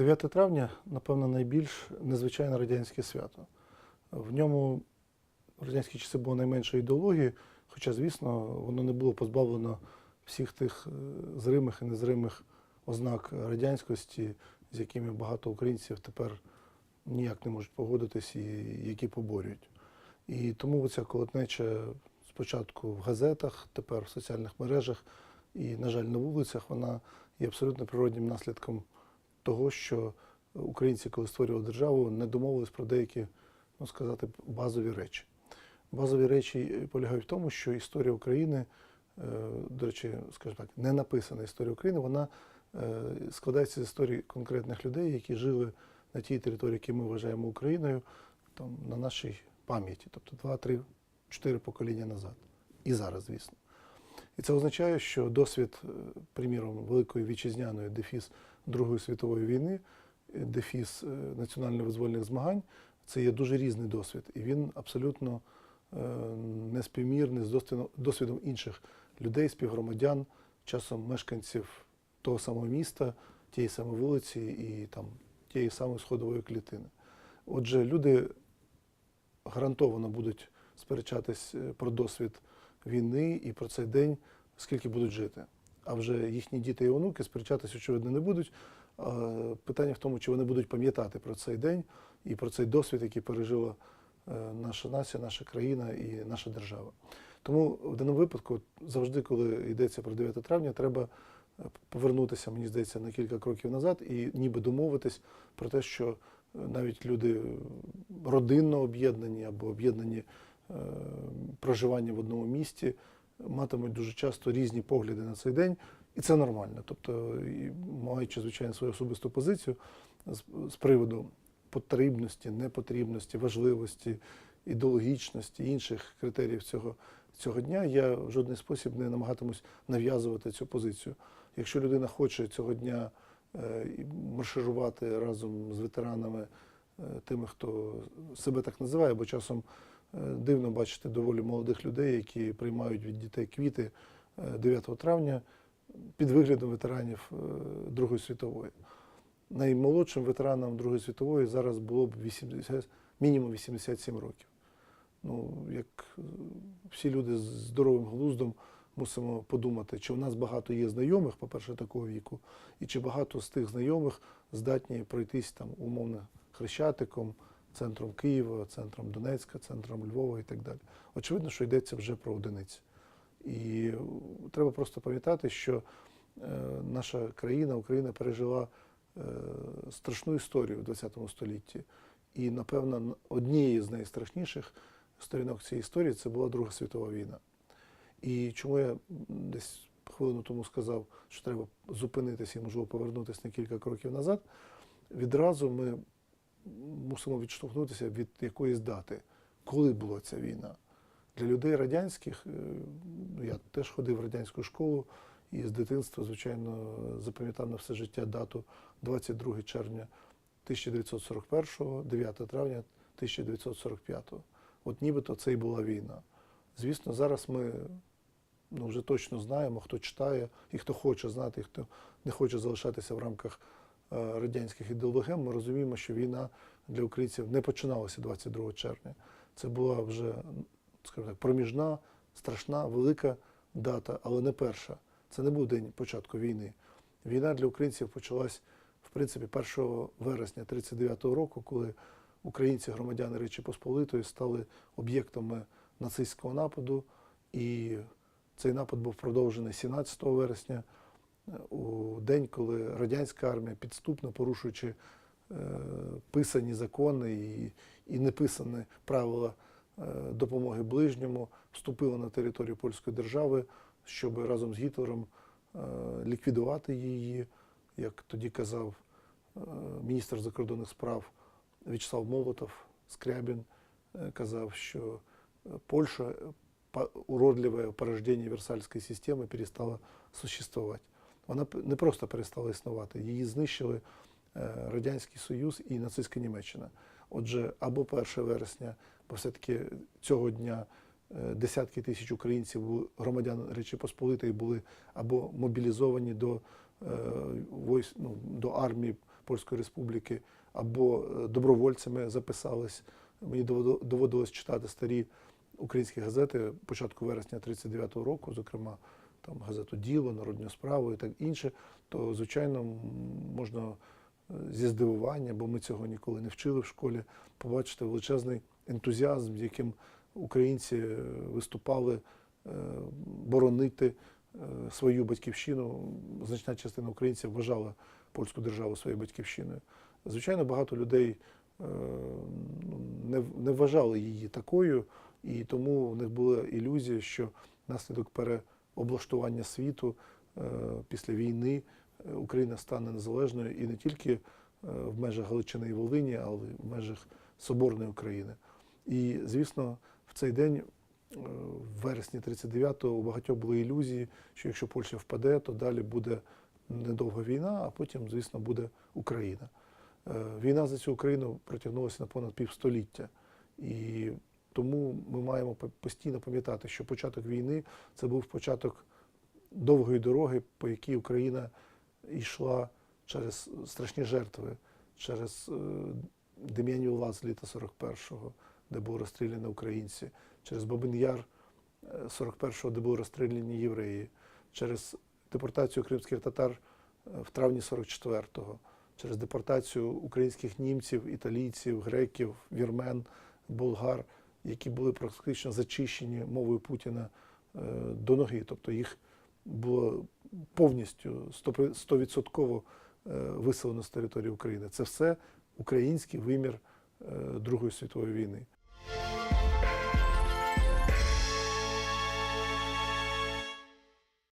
9 травня, напевно, найбільш незвичайне радянське свято. В ньому в радянські часи було найменше ідеології, хоча, звісно, воно не було позбавлено всіх тих е, зримих і незримих ознак радянськості, з якими багато українців тепер ніяк не можуть погодитись і які поборюють. І тому ця колотнеча спочатку в газетах, тепер в соціальних мережах і, на жаль, на вулицях, вона є абсолютно природнім наслідком того, що українці, коли створювали державу, не домовились про деякі, ну сказати, базові речі. Базові речі полягають в тому, що історія України, е, до речі, скажімо так, не написана історія України, вона е, складається з історії конкретних людей, які жили на тій території, яку ми вважаємо Україною, там, на нашій пам'яті, тобто два, три, чотири покоління назад. І зараз, звісно. І це означає, що досвід, е, приміром, Великої вітчизняної дефіс Другої світової війни, е, дефіс е, національно-визвольних змагань це є дуже різний досвід. І він абсолютно е, неспівмірний з досвідом, інших людей, співгромадян, часом мешканців того самого міста, тієї самої вулиці і там, тієї самої сходової клітини. Отже, люди гарантовано будуть сперечатись про досвід війни і про цей день, скільки будуть жити. А вже їхні діти і онуки сперечатись, очевидно, не будуть. Питання в тому, чи вони будуть пам'ятати про цей день і про цей досвід, який пережила е, наша нація, наша країна і наша держава. Тому в даному випадку, завжди, коли йдеться про 9 травня, треба е, повернутися, мені здається, на кілька кроків назад і ніби домовитись про те, що е, навіть люди родинно об'єднані або об'єднані проживання в одному місті матимуть дуже часто різні погляди на цей день, і це нормально. Тобто, маючи, звичайно, свою особисту позицію з, з приводу потрібності, непотрібності, важливості, ідеологічності, інших критеріїв цього, цього дня, я в жодний спосіб не намагатимусь нав'язувати цю позицію. Якщо людина хоче цього дня е, марширувати разом з ветеранами, е, тими, хто себе так називає, бо часом дивно бачити доволі молодих людей, які приймають від дітей квіти е, 9 травня під виглядом ветеранів е, Другої світової. Наймолодшим ветеранам Другої світової зараз було б 80, мінімум 87 років. Ну, як е, всі люди з здоровим глуздом мусимо подумати, чи у нас багато є знайомих, по-перше, такого віку, і чи багато з тих знайомих здатні пройтись там умовно хрещатиком, центром Києва, центром Донецька, центром Львова і так далі. Очевидно, що йдеться вже про одиниці. І е, треба просто пам'ятати, що е, наша країна, Україна пережила е, страшну історію в ХХ столітті. І, напевно, однією з найстрашніших сторінок цієї історії це була Друга світова війна. І чому я десь хвилину тому сказав, що треба зупинитися і, можливо, повернутися на кілька кроків назад, відразу ми мусимо відштовхнутися від якоїсь дати, коли була ця війна. Для людей радянських, е, ну, я теж ходив в радянську школу і з дитинства, звичайно, запам'ятав на все життя дату 22 червня 1941, 9 травня 1945. От нібито це і була війна. Звісно, зараз ми ну, вже точно знаємо, хто читає і хто хоче знати, і хто не хоче залишатися в рамках радянських ідеологем, ми розуміємо, що війна для українців не починалася 22 червня. Це була вже, скажімо так, проміжна, страшна, велика дата, але не перша. Це не був день початку війни. Війна для українців почалась, в принципі, 1 вересня 1939 року, коли українці, громадяни Речі Посполитої, стали об'єктами нацистського нападу. І цей напад був продовжений 17 вересня, е, у день, коли радянська армія, підступно порушуючи е, писані закони і, і неписані правила е, допомоги ближньому, вступила на територію польської держави, щоб разом з Гітлером е, ліквідувати її, як тоді казав міністр закордонних справ В'ячеслав Молотов, Скрябін, казав, що Польща е, по- уродливое порождение Версальської системи перестала существувати. Вона не просто перестала існувати, її знищили е, Радянський Союз і нацистська Німеччина. Отже, або 1 вересня, бо все-таки цього дня е, десятки тисяч українців, громадян Речі Посполитої, були або мобілізовані до, е, ну, до армії Польської Республіки або добровольцями записались. Мені доводилось читати старі українські газети початку вересня 39-го року, зокрема там газету Діло, Народню справу і так інше, то звичайно можна е, зі здивування, бо ми цього ніколи не вчили в школі, побачити величезний ентузіазм, з яким українці е, виступали е, боронити свою батьківщину. Значна частина українців вважала польську державу своєю батьківщиною. Звичайно, багато людей ну, не, вважали її такою, і тому в них була ілюзія, що наслідок внаслідок переоблаштування світу е, після війни е, Україна стане незалежною і не тільки е, в межах Галичини і Волині, але й в межах Соборної України. І, звісно, в цей день, в вересні 39-го, у багатьох були ілюзії, що якщо Польща впаде, то далі буде недовга війна, а потім, звісно, буде Україна. Війна за цю Україну протягнулася на понад півстоліття. І тому ми маємо постійно пам'ятати, що початок війни це був початок довгої дороги, по якій Україна йшла через страшні жертви, через е, Дем'янів Лаз літа 41-го, де були розстріляні українці, через Бабин Яр е, 41-го, де були розстріляні євреї, через депортацію кримських татар е, в травні 44-го, через депортацію українських німців, італійців, греків, вірмен, болгар, які були практично зачищені мовою Путіна е, до ноги. Тобто їх було повністю 100% е, виселено з території України. Це все український вимір е, Другої світової війни.